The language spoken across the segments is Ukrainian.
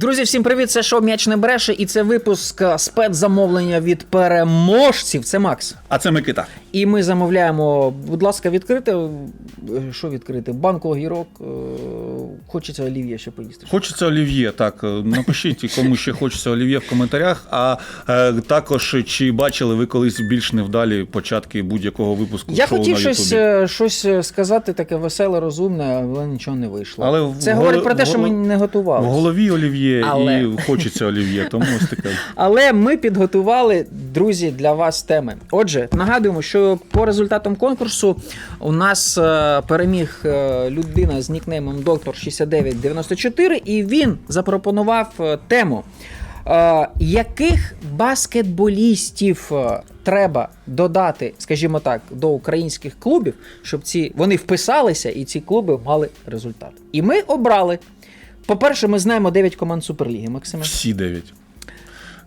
Друзі, всім привіт! Це шоу М'яч не бреше, і це випуск е, спецзамовлення від переможців. Це Макс. А це Микита. І ми замовляємо, будь ласка, відкрити. е, Що відкрити? Банку огірок. е, Хочеться олів'є ще поїсти. Хочеться олів'є. Так, е, напишіть, кому ще хочеться олів'є в коментарях. А е, також чи бачили ви колись більш невдалі початки будь-якого випуску? Я шоу хотів на щось, щось сказати таке веселе, розумне, але нічого не вийшло. Але Це голо- говорить про те, що ми не В голові олів'є Але- і хочеться олів'є, тому ось таке. Але ми підготували, друзі, для вас теми. Отже, нагадуємо, що по результатам конкурсу у нас е, переміг е, людина з нікнеймом доктор 6994, і він запропонував е, тему. Яких баскетболістів треба додати, скажімо так, до українських клубів, щоб ці вони вписалися і ці клуби мали результат? І ми обрали. По-перше, ми знаємо 9 команд Суперліги, Максиме. Всі дев'ять.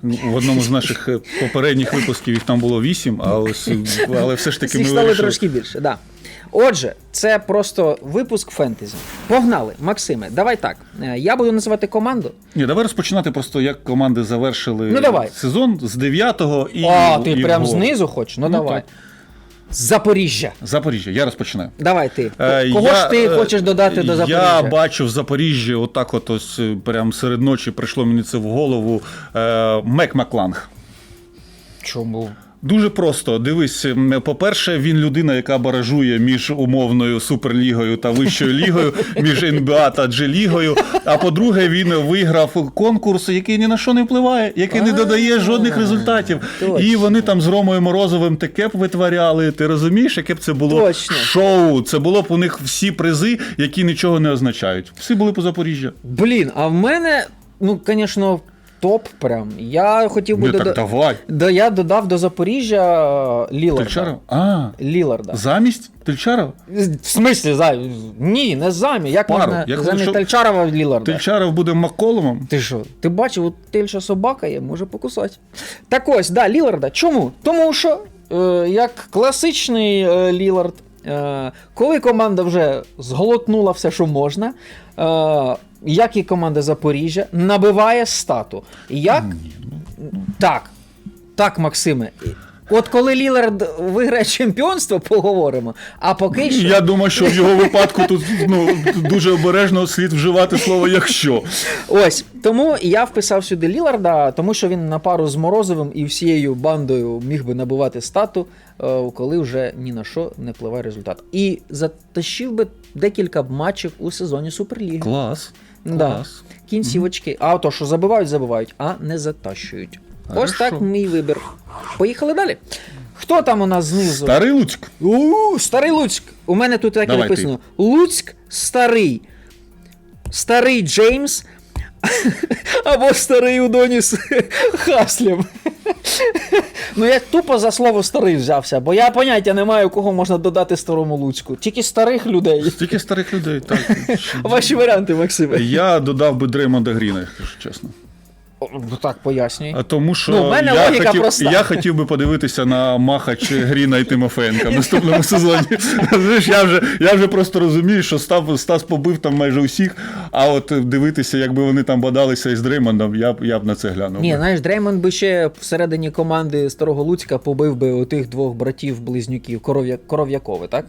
В одному з наших е, попередніх випусків їх там було вісім, а ось, але все ж таки ми стало вирішили. трошки більше, да. Отже, це просто випуск фентезі. Погнали, Максиме, давай так. Е, Я буду називати команду. Ні, давай розпочинати просто, як команди завершили Ну, давай. сезон з 9-го і. А, ти і прям вгору. знизу хочеш? Ну, Ну, давай. так. Запоріжжя. Запоріжжя, я розпочинаю. Давай ти. Е, Кого я, ж ти е, хочеш додати до Запоріжжя? Я бачу в Запоріжжі, отак от ось прямо прям серед ночі прийшло мені це в голову. Е, Мек Макланг. Чому? Дуже просто. Дивись, по-перше, він людина, яка баражує між умовною суперлігою та вищою лігою, між НБА та Джелігою. А по-друге, він виграв конкурс, який ні на що не впливає, який не додає жодних результатів. І вони там з Ромою Морозовим таке б витворяли. Ти розумієш, яке б це було шоу? Це було б у них всі призи, які нічого не означають. Всі були по Запоріжжя. Блін, а в мене, ну, звісно, топ прям. Я хотів би так давай. Да, я додав до Запоріжжя е, Ліларда. Тельчаров? А, Ліларда. замість Тельчарова? В смислі, за... ні, не замі. Як Пару. можна Я замість що- Тельчарова Ліларда? Тельчаров буде Макколомом. Ти що? Ти бачив, от тельша собака є, може покусати. Так ось, да, Ліларда. Чому? Тому що, е, як класичний е, Лілард, е, коли команда вже зголотнула все, що можна, е, як і команда Запоріжжя, набиває стату. Як? Так, так, Максиме. От коли Лілард виграє чемпіонство, поговоримо. А поки що. Я думаю, що в його випадку тут ну, дуже обережно слід вживати слово якщо. Ось тому я вписав сюди Ліларда, тому що він на пару з Морозовим і всією бандою міг би набувати стату, е, коли вже ні на що не впливає результат. І затащив би декілька матчів у сезоні Суперліги. Клас. Да. Кінцівочки. А то, що забивають, забивають, а не затащують. Ось Хорошо. так мій вибір. Поїхали далі. Хто там у нас знизу? Старий Луцьк. У, старий Луцьк. У мене тут так і Давай написано: Луцьк старий. Старий Джеймс. Або старий Удоніс Хаслів. ну я тупо за слово старий взявся, бо я поняття не маю, кого можна додати старому Луцьку. Тільки старих людей. Тільки старих людей. Так. Ваші варіанти, Максиме. Я додав би Дреймонда Гріна, якщо чесно. Ну так пояснюй. А Тому що Ну, мене я, логіка хотів, проста. я хотів би подивитися на махач Гріна і Тимофенка в наступному сезоні. Знаєш, я, вже, я вже просто розумію, що Стас, Стас побив там майже усіх, а от дивитися, якби вони там бодалися із Дреймондом, я, б- я б на це глянув. Ні, знаєш, Дреймонд би ще всередині команди Старого Луцька побив би отих двох братів-близнюків Коров'я... Коров'якови, так?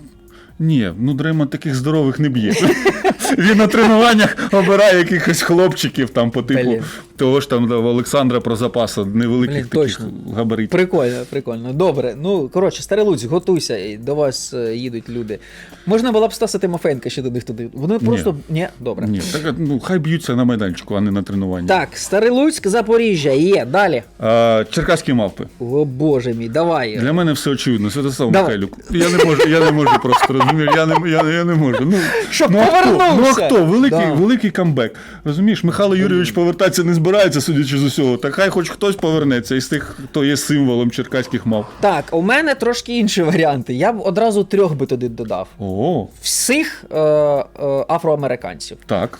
Ні, ну Дреймонд таких здорових не б'є. Він на тренуваннях обирає якихось хлопчиків там по типу. Того ж там в Олександра про запасу невеликих Блін, таких точно. габаритів. Прикольно, прикольно. Добре. Ну, коротше, Старий Луцьк, готуйся, і до вас е, їдуть люди. Можна було б Стаса Тимофенка ще до них туди. Вони просто. Ні, добре. Ні, так ну хай б'ються на майданчику, а не на тренуванні. Так, Старий Луцьк, Запоріжжя, є. Далі. А, черкаські мавпи. О боже мій, давай. Для мене все очевидно. Святослав Давай. Михайлюк. Я не можу, я не можу просто розумієш. Я не, я, я не можу. Ну, Щоб ну, а хто? Ну а хто? Великий, Да. великий камбек. Розумієш, Михайло Юрійович повертатися не збирається, судячи з усього. Так хай хоч хтось повернеться із тих, хто є символом черкаських мав. Так, у мене трошки інші варіанти. Я б одразу трьох би туди додав. О, Всіх е, е, афроамериканців. так.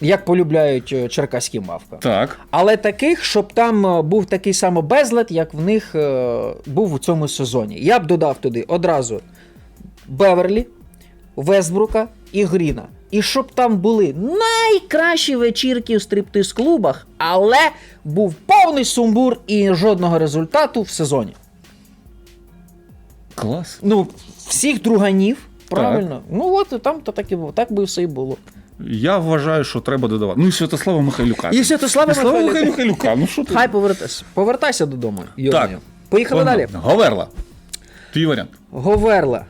як полюбляють е, черкаські мавка. Так. Але таких, щоб там е, був такий самий безлад, як в них е, був у цьому сезоні. Я б додав туди одразу Беверлі, Вестбрука і Гріна. І щоб там були найкращі вечірки у стриптиз-клубах, але був повний сумбур і жодного результату в сезоні. Клас. Ну, всіх друганів, правильно? Ну от там то так і було, так би все і було. Я вважаю, що треба додавати. Ну і Святослава Михайлюка. І Святослава Михайлюка. Михайлюка. Ну що ти? Хай повертайся. Повертайся додому. Так. Поїхали далі. Говерла. Твій варіант. Говерла.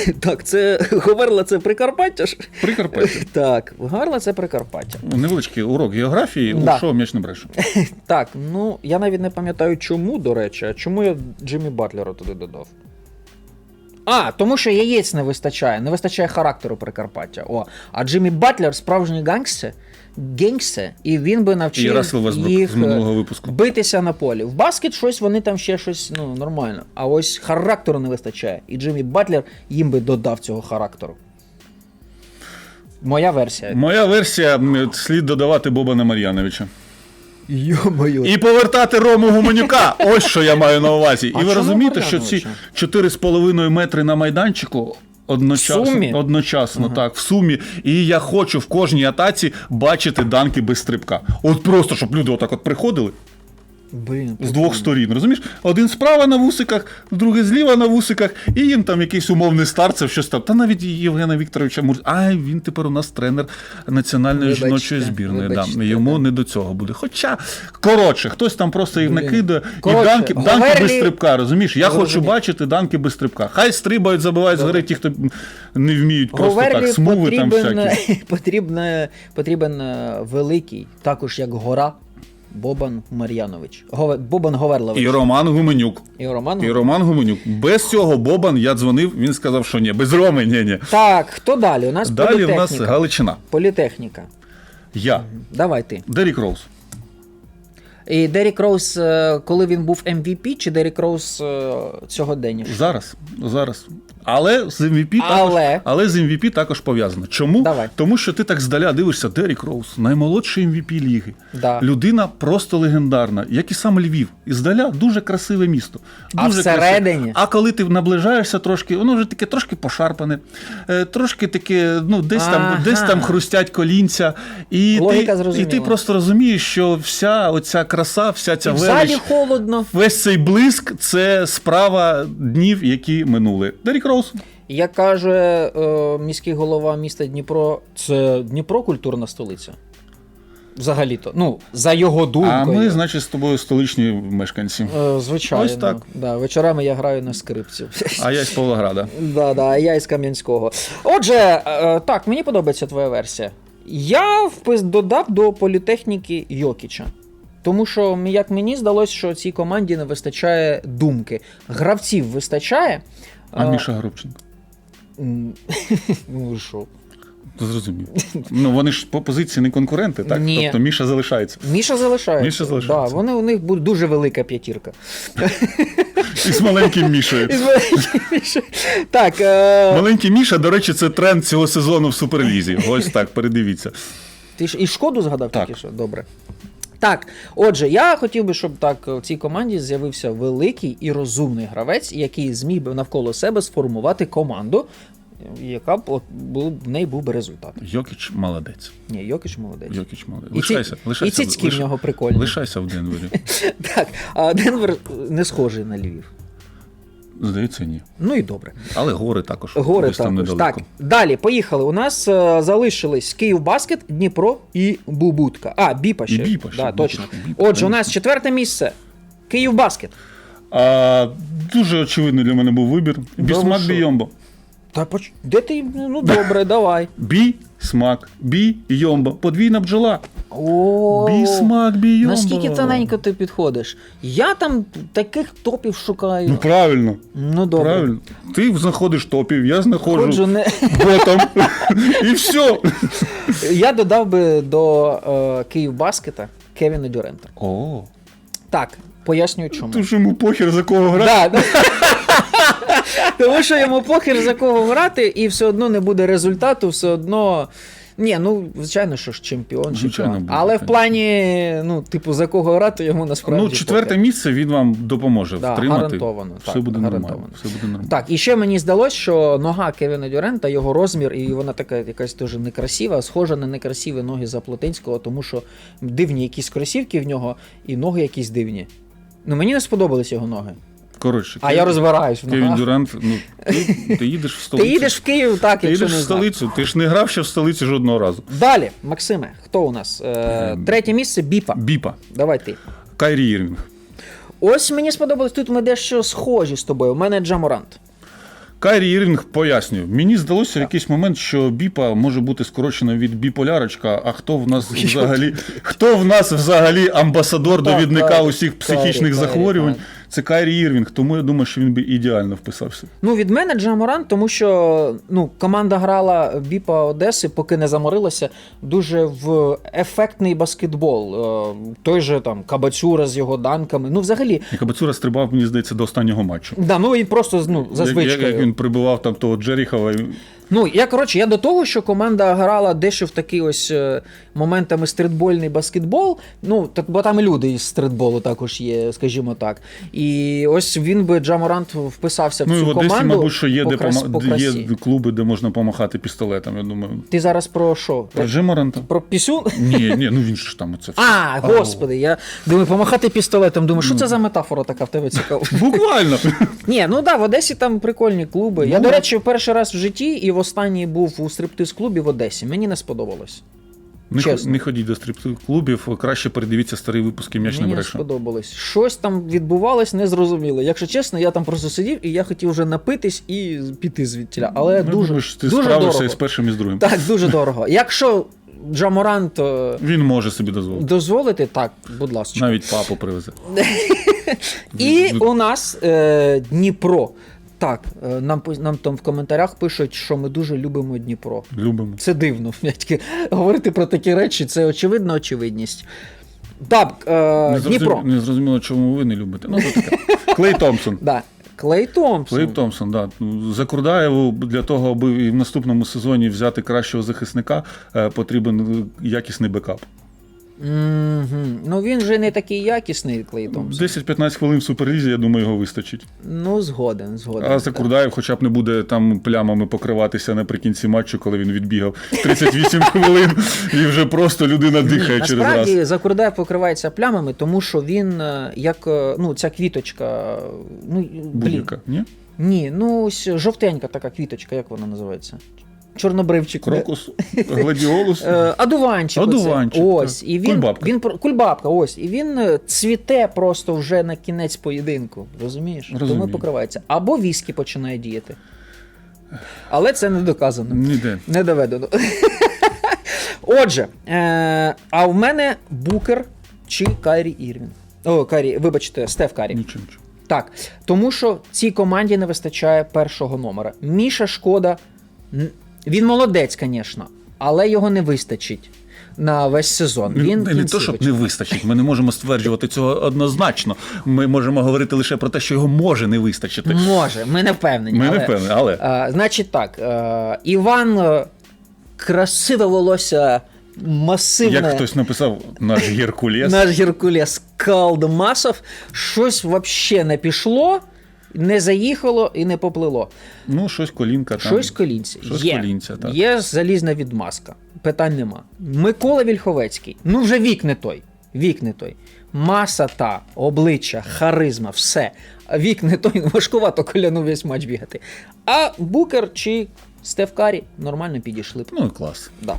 Так, це Говерла це Прикарпаття ж? Прикарпаття. Так, Говерла це Прикарпаття. Невеличкий урок географії, Да. у що м'яч не бреше. Так, ну я навіть не пам'ятаю, чому, до речі, а чому я Джиммі Батлера туди додав. А, тому що яєць не вистачає, не вистачає характеру Прикарпаття. О, а Джиммі Батлер справжній гангстер, генгстер, і він би І навчив Рассел Вестбрук їх з минулого випуску. битися на полі. В баскет щось вони там ще щось ну, нормально. А ось характеру не вистачає. І Джиммі Батлер їм би додав цього характеру. Моя версія. Моя версія слід додавати Бобана Мар'яновича. Йо-моє. І повертати Рому Гуменюка. Ось що я маю на увазі. А І ви чому розумієте, що ці Мар'яновича? 4,5 метри на майданчику. Одночасно, В сумі? одночасно так, в сумі. І я хочу в кожній атаці бачити данки без стрибка. От просто, щоб люди отак от приходили Блін, з двох сторін. Розумієш? Один справа на вусиках, другий зліва на вусиках, і їм там якийсь умовний старцев, щось там. Та навіть Євгена Вікторовича Мур... А він тепер у нас тренер національної Вибачте, жіночої збірної. вибачте, да. Йому да. не до цього буде. Хоча, коротше, хтось там просто їх Блін. накидає. Коротше, і данки, данки без стрибка, розумієш? Я хочу бачити данки без стрибка. Хай стрибають, забивають згори ті, хто не вміють просто Говерлі так. Смуви там потрібен, всякі. потрібен, потрібен великий, також як гора, Бобан Мар'янович. Гове- Бобан Говерлович. І Роман Гуменюк. І Роман. І Роман Гуменюк. Без цього Бобан я дзвонив, він сказав, що ні. Без Роми, ні, ні. Так, хто далі? У нас Далі в нас. Галичина. Політехніка. Я. Давай ти. Дерік Роуз. І Дерік Роуз, е, коли він був MVP, чи Дерік Роуз е, сьогодення? Зараз. Зараз. Але з MVP Але. також, але з MVP також пов'язано. Чому? Давай. Тому що ти так здаля дивишся, Дерік Роуз, наймолодший MVP ліги. Да. Людина просто легендарна, як і сам Львів. І здаля дуже красиве місто. А всередині? красиве. А коли ти наближаєшся трошки, воно вже таке трошки пошарпане, е, трошки таке, ну, десь Ага. там, десь там хрустять колінця. І Логіка ти, і ти просто розумієш, що вся оця краса, вся ця І велич, холодно. Весь цей блиск це справа днів, які минули. Дерік Роуз. Як каже е, міський голова міста Дніпро, це Дніпро культурна столиця. Взагалі-то. Ну, за його думкою. А ми, значить, з тобою столичні мешканці. Е, Звичайно. Ось так. Да, вечорами я граю на скрипці. А я з Павлограда. Да, да, а я із Кам'янського. Отже, е, так, мені подобається твоя версія. Я впис додав до політехніки Йокіча. Тому що, як мені здалося, що цій команді не вистачає думки. Гравців вистачає. А Міша Горобченко. Ну що? Зрозумів. Ну вони ж по позиції не конкуренти, так? Ні. Тобто Міша залишається. Міша залишається. Міша залишається. Да, вони, у них буде дуже велика п'ятірка. І з маленьким Мішою. Із великим Мішою. Так, е, Маленький Міша, до речі, це тренд цього сезону в Суперлізі. Ось так, передивіться. Ти ж і шкоду згадав Так. тільки що? Добре. Так, отже, я хотів би, щоб так в цій команді з'явився великий і розумний гравець, який зміг би навколо себе сформувати команду, яка б от був в неї був би результат. Йокіч молодець. Ні, Йокіч молодець. Йокіч молодець. І ці- Лишайся, і лишайся. лиш... в нього прикольні. Лишайся в Денвері. Так, а Денвер не схожий на Львів. Здається, ні. Ну і добре. Але гори також. Гори десь там також. недалеко. Так, далі, поїхали. У нас е, залишились Київ Баскет, Дніпро і Бубутка. А, Біпа ще. І Біпа ще, Да, Біпа точно. ще, Біпа, Отже, у нас четверте місце. Київ Баскет. А, дуже очевидний для мене був вибір. Бісмак що? Бійомбо. Та поч... де ти? Ну добре, давай. Бі, смак, бі, йомба. Подвійна бджола. О, Бі, смак, бі, йомба. Наскільки тоненько ти підходиш? Я там таких топів шукаю. Ну правильно. Ну добре. Правильно. Ти знаходиш топів, я знаходжу Ходжу не... ботом. І все. Я додав би до е, Київ Баскета Кевіна Дюрента. О, Так, пояснюю чому. то ж йому похер за кого грати. Да, да. Тому що йому похер за кого грати, і все одно не буде результату, все одно Ні, ну звичайно, що ж чемпіон, Звичайно, чемпіон. буде, Але в плані, ну, типу, за кого грати йому насправді. Ну, четверте поки. місце він вам допоможе Да, втримати. гарантовано, Все так, буде гарантовано. нормально. Все буде нормально. Так, і ще мені здалось, що нога Кевіна Дюрента, його розмір, і вона така якась дуже некрасива, схожа на некрасиві ноги Заплотинського, тому що дивні якісь кросівки в нього, і ноги якісь дивні. Ну, мені не сподобались його ноги. Коротше, А я розбираюсь Кевін. Дюрант, ну ти, ти їдеш в столицю. Ти їдеш в Київ, так, ти якщо їдеш не в знав. столицю. Ти ж не грав ще в столиці жодного разу. Далі, Максиме, хто у нас? Е, третє місце Біпа. Біпа. Давай ти. Кайрі Ірвінг. Ось мені сподобалось, тут ми дещо схожі з тобою. У мене Джаморант. Кайрі Ірвінг пояснюю. Мені здалося в якийсь момент, що біпа може бути скорочена від біполярочка. А хто в нас взагалі хто в нас взагалі амбасадор довідника усіх психічних захворювань? Це Кайрі Ірвінг, тому я думаю, що він би ідеально вписався. Ну, від мене Джаморант, тому що ну, команда грала Біпа Одеси, поки не заморилася, дуже в ефектний баскетбол. Е, Той же там Кабацюра з його данками. Ну, взагалі, І Кабацура стрибав, мені здається, до останнього матчу. да, ну і просто ну, за Як, як, як він прибивав там того Джеріхова. і- Ну, я коротше, я до того, що команда грала дещо в такий ось е, моментами стритбольний баскетбол. Ну, так, бо там і люди із стритболу також є, скажімо так. І ось він би Джаморант вписався в Ну і цю в Одесі, команду. мабуть, що є, де є клуби, де можна помахати пістолетом. Я думаю. Ти зараз про що? Про Джемаранта? Про пісюн? Ні, ні, ну він ж там оце все. А, господи, я думаю, помахати пістолетом. Думаю, що це за метафора така в тебе цікава? Буквально. Ні, ну да, в Одесі там прикольні клуби. Я, Ну, до речі, перший раз в житті і в останній був у стриптиз-клубі в Одесі. Мені не сподобалось. Не, Чесно. не ходіть до стрип-клубів, краще передивіться старі випуски м'яч не Мені бреше. сподобалось. Щось там відбувалось незрозуміло. Якщо чесно, я там просто сидів і я хотів вже напитись і піти звідтіля. Але Ну, дуже, думаю, що ти дуже справився дорого. з першим і з другим. Так, дуже дорого. Якщо Джаморант е, Він може собі дозволити. дозволити, так, будь ласка. Навіть папу привезе. І у нас е, Дніпро. Так, е, нам, нам там в коментарях пишуть, що ми дуже любимо Дніпро. Любимо. Це дивно. Говорити про такі речі це очевидна очевидність. Так, е, Не, Дніпро. не зрозуміло, чому ви не любите. Ну, таке. Клей Томпсон. Да. Клей Томпсон. Клей Томпсон, да. Ну, За Курдаєву для того, аби і в наступному сезоні взяти кращого захисника, е, потрібен якісний бекап. Мгм. Ну він же не такий якісний, Клей Томпсон. 10-15 хвилин в суперлізі, я думаю, його вистачить. Ну, згоден, згоден. А Закурдаєв хоча б не буде там плямами покриватися наприкінці матчу, коли він відбігав 38 хвилин, і вже просто людина дихає через раз. Насправді Закурдаєв покривається плямами, тому що він е, як е, ну, ця квіточка. Ну, блін. Будь-яка, ні? Ні, ну ось жовтенька така квіточка, як вона називається? Чорнобривчик. Крокус, гладіолус. Е, Адуванчик. Одуванчик, Ось. І він, Кульбабка. Він, кульбабка, ось. І він е, цвіте просто вже на кінець поєдинку. Розумієш? Розумію. Тому покривається. Або віскі починає діяти. Але це не доказано. Ніде. Не доведено. Отже, е, а в мене Букер чи Кайрі Ірвін. О, Кайрі, вибачте, Стеф Карі. Нічого, нічого. Так, тому що цій команді не вистачає першого номера. Міша шкода, він молодець, звісно, але його не вистачить на весь сезон. Він не, не то, щоб не вистачить. Ми не можемо стверджувати цього однозначно. Ми можемо говорити лише про те, що його може не вистачити. може, ми не впевнені. Ми але... не впевнені, але А, значить так, е, Іван е, красиве волосся, масивне. як хтось написав, наш Геркулес. Наш Геркулес Калдмасов щось взагалі не пішло, не заїхало і не поплило. Ну, щось колінка там. Щось колінця. Щось є. колінця, так. Є залізна відмазка. Питань нема. Микола Вільховецький. Ну вже вік не той. Вік не той. Маса та, обличчя, харизма, все. Вік не той, важкувато коляну весь матч бігати. А Букер чи Стеф Карі нормально підійшли. б. Ну, клас. Да.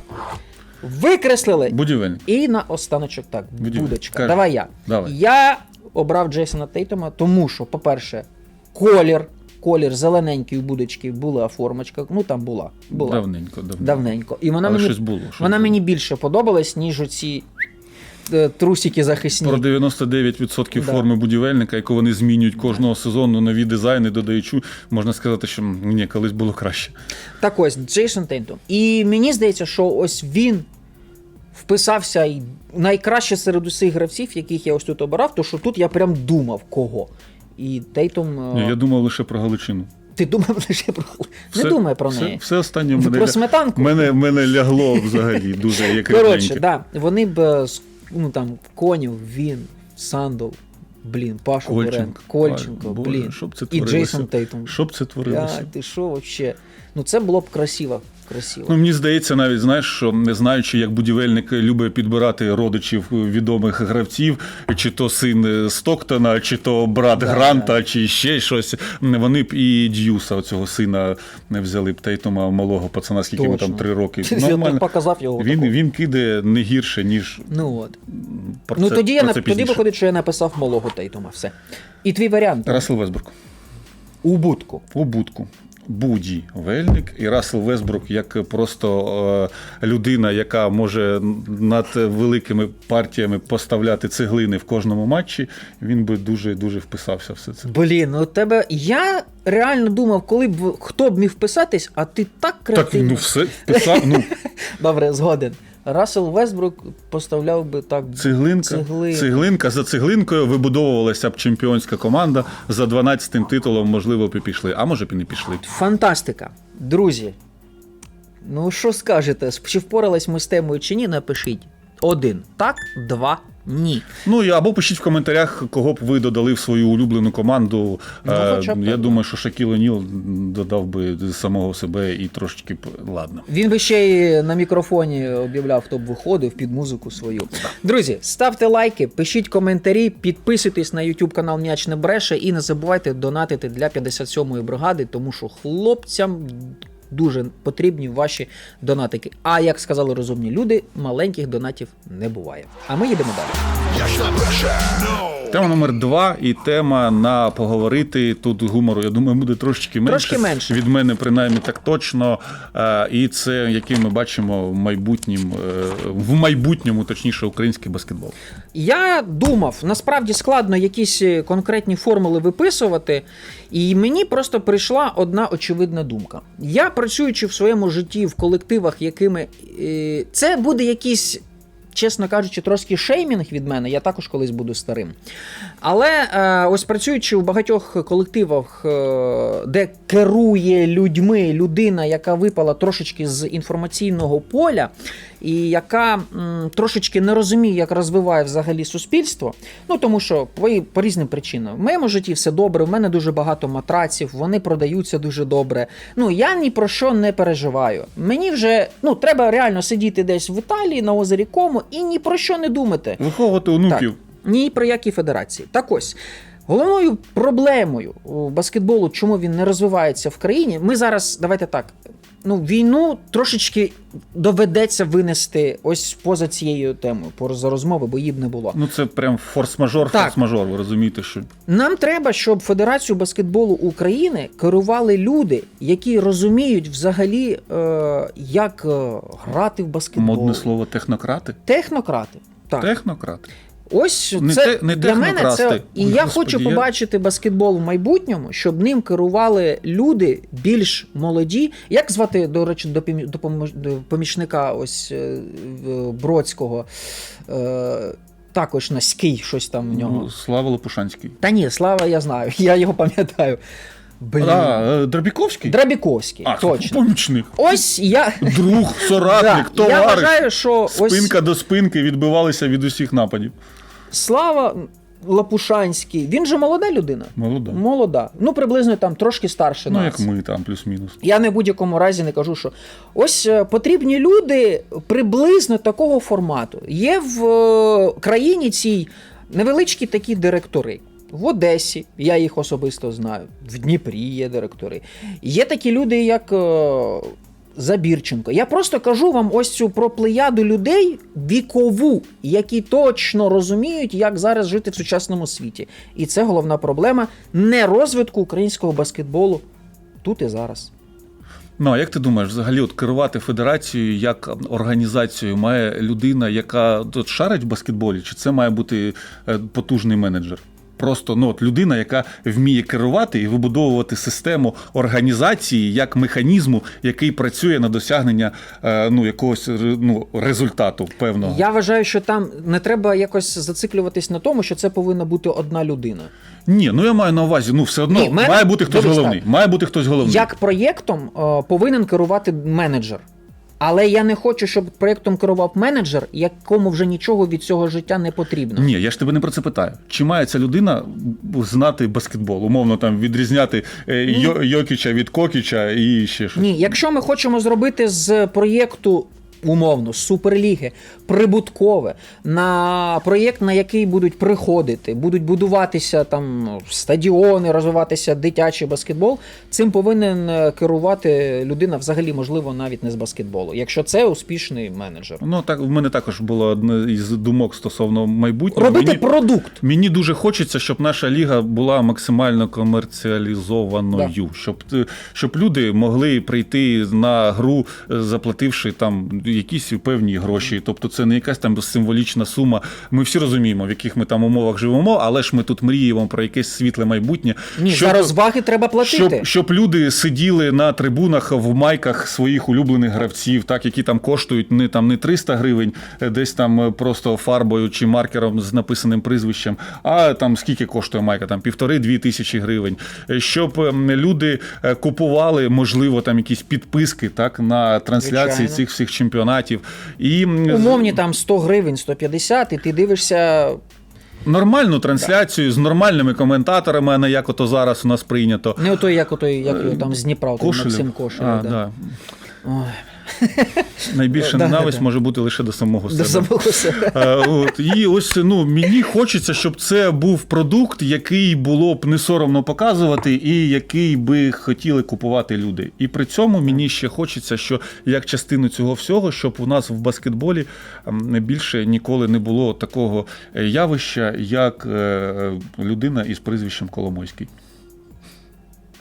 Викреслили. Будівельник. І на останочок так, Будівель. будочка. Кажи. Давай я. Давай. Я обрав Джейсона Тейтома, тому що, по-перше, колір, колір зелененький у будочки була формочка. Ну там була. була. Давненько, давненько. Давненько. І вона Але мені, щось було, щось вона було. мені більше подобалась, ніж оці е, трусики захисні. Про 99% Да. форми будівельника, яку вони змінюють кожного сезону, нові дизайни додаючи, можна сказати, що м, ні, колись було краще. Так ось, Джейсон Тейтом. І мені здається, що ось він вписався і найкраще серед усіх гравців, яких я ось тут обирав, то що тут я прям думав кого. І Тейтом. е, Ні, я думав лише про Галичину. Ти думав лише про хлопців. Не думай про все, неї. Все останнє в мене, Про ля- сметанку? Мене, мене лягло взагалі дуже як Коротше, да, вони б е, ну там Конів, він, Сандол, блін, Паша Буренко, Кольченко. Боже, блін. що б це і? Джейсон Тейтум. Що б це творилося? ти що вообще? Ну це було б красиво. Красиво. Ну, мені здається, навіть знаєш, що не знаючи, як будівельник любить підбирати родичів відомих гравців, чи то син Стоктона, чи то брат Да, Гранта, да. чи ще щось. Вони б і Дьюса, цього сина, не взяли б Тейтума малого пацана, скільки йому там три роки. Я показав його. Він, такого. він кидає не гірше, ніж Ну от. про ну це, тоді я це тоді виходить, що я написав малого Тейтума. Все. І твій варіант Рассел Весбрук. у будку. У будку. Буді Вельник і Рассел Весбрук як просто е, людина, яка може над великими партіями поставляти цеглини в кожному матчі, він би дуже дуже вписався в все це. Блін, ну у тебе. Я реально думав, коли б хто б міг вписатись, а ти так Так, ну все вписав. Ну, Добре, згоден. Рассел Весбрук поставляв би так. цеглинка, Цегли. цеглинка за цеглинкою вибудовувалася б чемпіонська команда. За 12-тим титулом, можливо, б і пішли, а може б і не пішли. Фантастика. Друзі. Ну, що скажете? Чи впорались ми з темою чи ні? Напишіть. Один. Так, два. Ні. Ну і або пишіть в коментарях, кого б ви додали в свою улюблену команду. Ну, Е, хоча б Я так. думаю, що Шакіл О'Ніл додав би самого себе і трошечки б- ладно. Він би ще й на мікрофоні об'являв, хто б виходив під музику свою. Друзі, ставте лайки, пишіть коментарі, підписуйтесь на YouTube канал М'яч не бреше і не забувайте донатити для 57-ї бригади, тому що хлопцям дуже потрібні ваші донатики. А як сказали розумні люди, маленьких донатів не буває. А ми їдемо далі. Тема номер два, і тема на поговорити. Тут гумору, я думаю, буде трошечки менше. Трошки менше. Від мене, принаймні, так точно. Е, І це, який ми бачимо в майбутнім, е, в майбутньому, точніше, український баскетбол. Я думав, насправді складно якісь е, конкретні формули виписувати, і мені просто прийшла одна очевидна думка. Я працюючи в своєму житті в колективах, якими це буде якийсь. Чесно кажучи, трошки шеймінг від мене, я також колись буду старим. Але е, ось працюючи в багатьох колективах, е, де керує людьми людина, яка випала трошечки з інформаційного поля, і яка м, трошечки не розуміє, як розвиває взагалі суспільство. Ну тому що по, по різним причинам. В моєму житті все добре, в мене дуже багато матраців, вони продаються дуже добре. Ну я ні про що не переживаю. Мені вже ну треба реально сидіти десь в Італії на озері Кому і ні про що не думати. Виховувати онуків. Ні про які федерації. Так ось. Головною проблемою у баскетболу, чому він не розвивається в країні, ми зараз, давайте так. Ну, війну трошечки доведеться винести ось поза цією темою, поза розмови, бо її б не було. Ну це прям форс-мажор, Так. форс-мажор. Ви розумієте, що Нам треба, щоб Федерацію баскетболу України керували люди, які розуміють взагалі, е, як е, грати в баскетбол. модне слово технократи. Технократи. Так. Технократи. Ось Не це те- не для мене це. І Ой, я хочу побачити баскетбол в майбутньому, щоб ним керували люди більш молоді. Як звати, до речі, до помічника ось е, Бродського? Е, також Наський, щось там в нього. Ну, Слава Лопушанський. Та ні, слава, я знаю, я його пам'ятаю. Блін. А, е, Драбіковський? Драбіковський, А, точно. помічник. Ось я. Друг, Да, соратник, я вважаю, що ось Спинка до спинки відбивалися від усіх нападів. Слава Лапушанський, він же молода людина. Молода. Молода. Ну, приблизно там трошки старше Ну, нас. як ми там, плюс-мінус. Я не в будь-якому разі не кажу, що ось е, потрібні люди приблизно такого формату. Є в е, країні цій невеличкі такі директори. В Одесі, я їх особисто знаю, в Дніпрі є директори. Є такі люди, як е, Забірченко. Я просто кажу вам ось цю про плеяду людей вікову, які точно розуміють, як зараз жити в сучасному світі. І це головна проблема не розвитку українського баскетболу тут і зараз. Ну, а як ти думаєш, взагалі, от керувати федерацією як організацією має людина, яка от, шарить в баскетболі, чи це має бути е, потужний менеджер? Просто ну, от людина, яка вміє керувати і вибудовувати систему організації як механізму, який працює на досягнення е, ну, якогось ну, результату певного. Я вважаю, що там не треба якось зациклюватись на тому, що це повинна бути одна людина. Ні, ну я маю на увазі, ну все одно Ні, мене- має бути хтось дивись головний. так. Має бути хтось головний. Як проєктом е, повинен керувати менеджер. Але я не хочу, щоб проєктом керував менеджер, якому вже нічого від цього життя не потрібно. Ні, я ж тебе не про це питаю. Чи має ця людина знати баскетбол? Умовно там відрізняти е, Йо- Йокіча від Кокіча і ще щось. Ні, якщо ми хочемо зробити з проєкту. Умовно, суперліги, прибуткове на проєкт, на який будуть приходити, будуть будуватися там ну, стадіони, розвиватися дитячий баскетбол. Цим повинен е, керувати людина, взагалі, можливо, навіть не з баскетболу, якщо це успішний менеджер. Ну так в мене також була одна із думок стосовно майбутнього. Робити Мені- продукт. Мені дуже хочеться, щоб наша ліга була максимально комерціалізованою, щоб, е, щоб люди могли прийти на гру, е, заплативши там якісь певні гроші. Тобто це не якась там символічна сума. Ми всі розуміємо, в яких ми там умовах живемо, але ж ми тут мріємо про якесь світле майбутнє. Ні, Щоб- за розваги треба платити. щоб, щоб люди сиділи на трибунах в майках своїх улюблених гравців, так які там коштують не там не 300 гривень, е, десь там е, просто фарбою чи маркером з написаним прізвищем, а там скільки коштує майка? Там півтори-дві тисячі гривень. Е, Щоб ем, люди купували, можливо, там якісь підписки так на трансляції Звичайно. цих всіх чемпіонатів. І Умовні там 100 гривень, 150, і ти дивишся. нормальну трансляцію з нормальними коментаторами, а не як ото зараз у нас прийнято. Не ото, як ото, як його там з Дніпра, Максим Кошелєв. А, да. да. Ой, Найбільша Да, ненависть да. може бути лише до самого до самого себе. Е, От, і ось ну мені хочеться, щоб це був продукт, який було б не соромно показувати, і який би хотіли купувати люди. І при цьому мені ще хочеться, що як частину цього всього, щоб у нас в баскетболі більше ніколи не було такого е, явища, як е, людина із прізвищем Коломойський.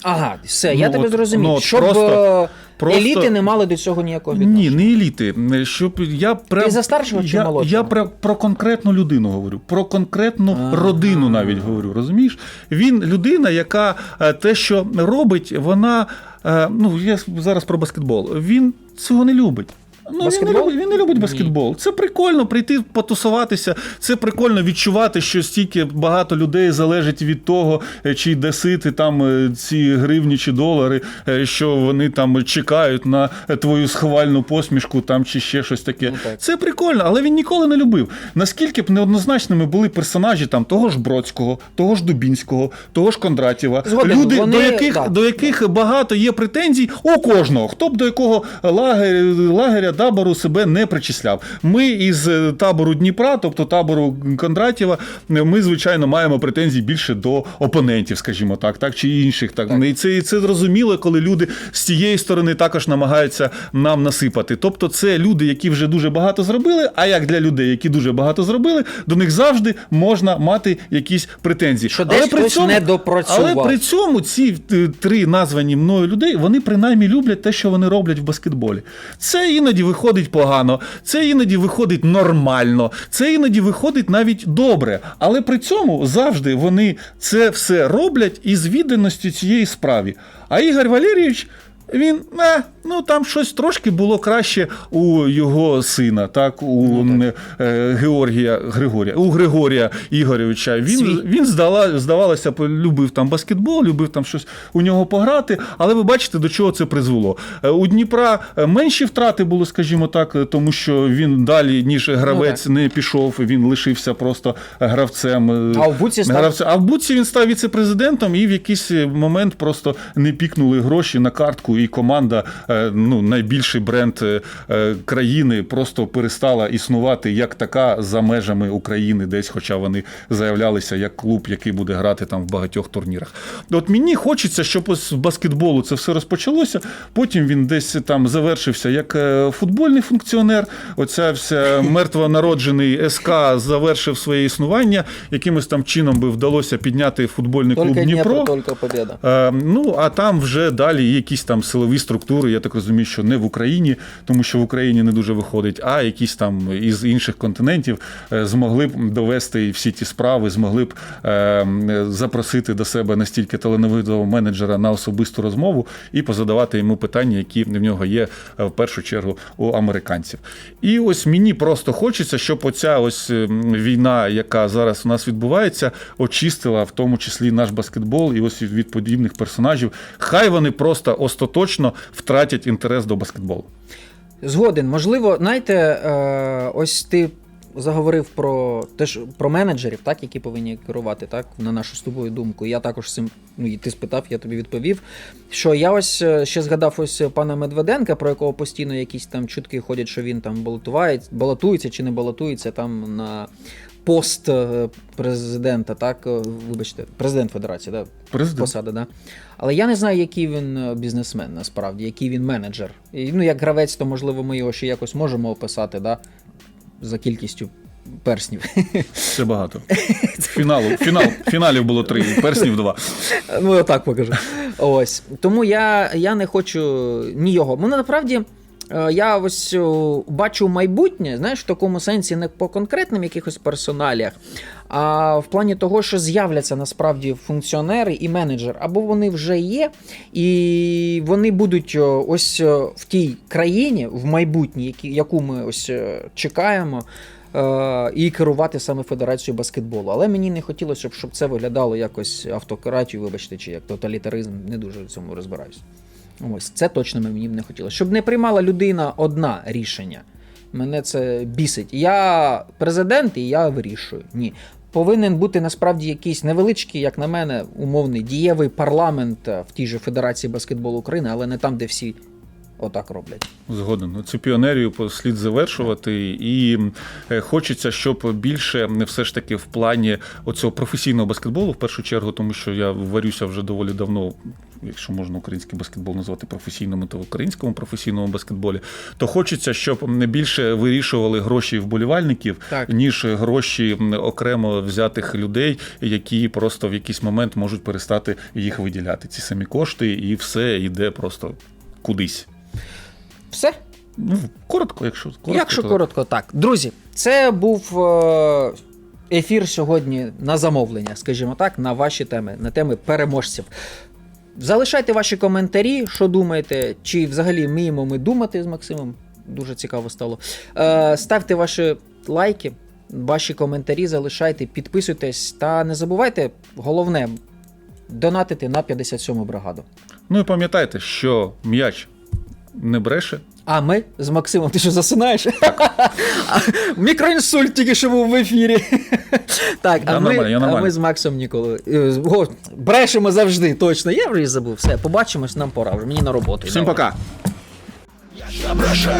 Ага, все, я Ну, тебе от, зрозумів. ну, Щоб просто- просто- еліти не мали до цього ніякого Ні, не еліти. Щоб я про Ти за старшого чи я, молодшого? Я про, про конкретну людину говорю, про конкретну а, родину навіть говорю. Розумієш? Він людина, яка е, те, що робить, вона е, ну я зараз про баскетбол. Він цього не любить. Ну, він не, любить, він не любить Ні. баскетбол. Це прикольно прийти потусуватися. Це прикольно відчувати, що стільки багато людей залежить від того, е, чи десити там е, ці гривні чи долари, е, що вони там чекають на твою схвальну посмішку там чи ще щось таке. Ну, так. Це прикольно, але він ніколи не любив. Наскільки б неоднозначними були персонажі там того ж Бродського, того ж Дубінського, того ж Кондратєва. Згоден, Люди, вони- до, яких, да. до яких багато є претензій у кожного, хто б до якого лагеря, лагеря табору себе не причисляв. Ми із е, табору Дніпра, тобто табору Кондратєва, е, ми, звичайно, маємо претензій більше до опонентів, скажімо так, так чи інших. Так. І це, і це зрозуміло, коли люди з цієї сторони також намагаються нам насипати. Тобто, це люди, які вже дуже багато зробили. А як для людей, які дуже багато зробили, до них завжди можна мати якісь претензії. Що десь хтось не допрацював. але при цьому ці е, три названі мною людей, вони принаймні люблять те, що вони роблять в баскетболі. Це іноді виходить погано, це іноді виходить нормально, це іноді виходить навіть добре. Але при цьому завжди вони це все роблять із відданості цієї справі. А Ігор Валерійович. Він не, ну там щось трошки було краще у його сина, так у Ну, е, Георгія Григорія, у Григорія Ігоревича. Він Свій. він здала, здавалося, любив там баскетбол, любив там щось у нього пограти. Але ви бачите, до чого це призвело. Е, У Дніпра е, менші втрати були, скажімо так, тому що він далі, ніж гравець, Ну, не пішов. Він лишився просто гравцем. А в Буці став- гравцем. А в Буці він став віце-президентом, і в якийсь момент просто не пікнули гроші на картку, і команда, ну найбільший бренд е, е, країни, просто перестала існувати як така за межами України, десь, хоча вони заявлялися як клуб, який буде грати там в багатьох турнірах. От мені хочеться, щоб з баскетболу це все розпочалося. Потім він десь там завершився як е, футбольний функціонер. Оця вся мертвонароджений СК завершив своє існування. Якимось там чином би вдалося підняти футбольний клуб Дніпро. Дніпро, тільки побіда. Ну, а там вже далі якісь там силові структури, я так розумію, що не в Україні, тому що в Україні не дуже виходить, а якісь там із інших континентів е, змогли б довести всі ті справи, змогли б е, запросити до себе настільки талановитого менеджера на особисту розмову і позадавати йому питання, які в нього є е, в першу чергу у американців. І ось мені просто хочеться, щоб оця ось війна, яка зараз у нас відбувається, очистила в тому числі наш баскетбол і ось від подібних персонажів. Хай вони просто остаточно втратять інтерес до баскетболу. Згоден, можливо, знаєте, е, ось ти заговорив про теж про менеджерів, так, які повинні керувати, так, на нашу з тобою думку. Я також цим, ну і ти спитав, я тобі відповів. Що я ось е, ще згадав ось пана Медведенка, про якого постійно якісь там чутки ходять, що він там балотуває, балотується чи не балотується там на пост е, президента, так, е, вибачте, президент Федерації, да, Президент. посада, да. Але я не знаю, який він е, бізнесмен насправді, який він менеджер. І, ну, як гравець, то можливо ми його ще якось можемо описати, да? за кількістю перснів. Це багато. Фіналу, фінал, фіналів було три, перснів два. ну, я так покажу. Ось. Тому я, я не хочу ні його. Ну, насправді. Е, Я ось бачу майбутнє, знаєш, в такому сенсі не по конкретним якихось персоналіях, а в плані того, що з'являться насправді функціонери і менеджер, або вони вже є, і вони будуть ось в тій країні, в майбутній, яку ми ось е, чекаємо. е, І керувати саме Федерацією баскетболу. Але мені не хотілося, щоб це виглядало якось автократію, вибачте, чи як тоталітаризм, не дуже в цьому розбираюсь. Ось це точно мені б не хотілося. Щоб не приймала людина одна рішення. Мене це бісить. Я президент і я вирішую. Ні. Повинен бути насправді якийсь невеличкий, як на мене, умовний дієвий парламент е, в тій же Федерації баскетболу України, але не там, де всі отак роблять. Згоден. Цю піонерію слід завершувати, і е, хочеться, щоб більше не все ж таки в плані оцього професійного баскетболу, в першу чергу, тому що я варюся вже доволі давно. Якщо можна український баскетбол назвати професійним, то в українському професійному баскетболі, то хочеться, щоб не більше вирішували гроші вболівальників, Так. ніж гроші окремо взятих людей, які просто в якийсь момент можуть перестати їх виділяти. Ці самі кошти, і все йде просто кудись. Все? Ну, коротко, якщо коротко. Якщо то- коротко, так. Друзі, це був е, ефір сьогодні на замовлення, скажімо так, на ваші теми, на теми переможців. Залишайте ваші коментарі, що думаєте, чи взагалі вміємо ми думати з Максимом. Дуже цікаво стало. Е, ставте ваші лайки, ваші коментарі залишайте, підписуйтесь та не забувайте, головне, донатити на 57-му бригаду. Ну і пам'ятайте, що м'яч не бреше. А ми з Максимом, ти що засинаєш? Мікроінсульт тільки що був в ефірі. Так, а Я ми, я а ми з Максом ніколи. е, з- о, Брешемо завжди, точно. Я вже і забув. Все, побачимось, нам пора. Вже мені на роботу. Всім Давай. пока! М'яч на бреше,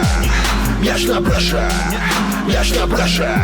м'яч на бреше, м'яч на бреше,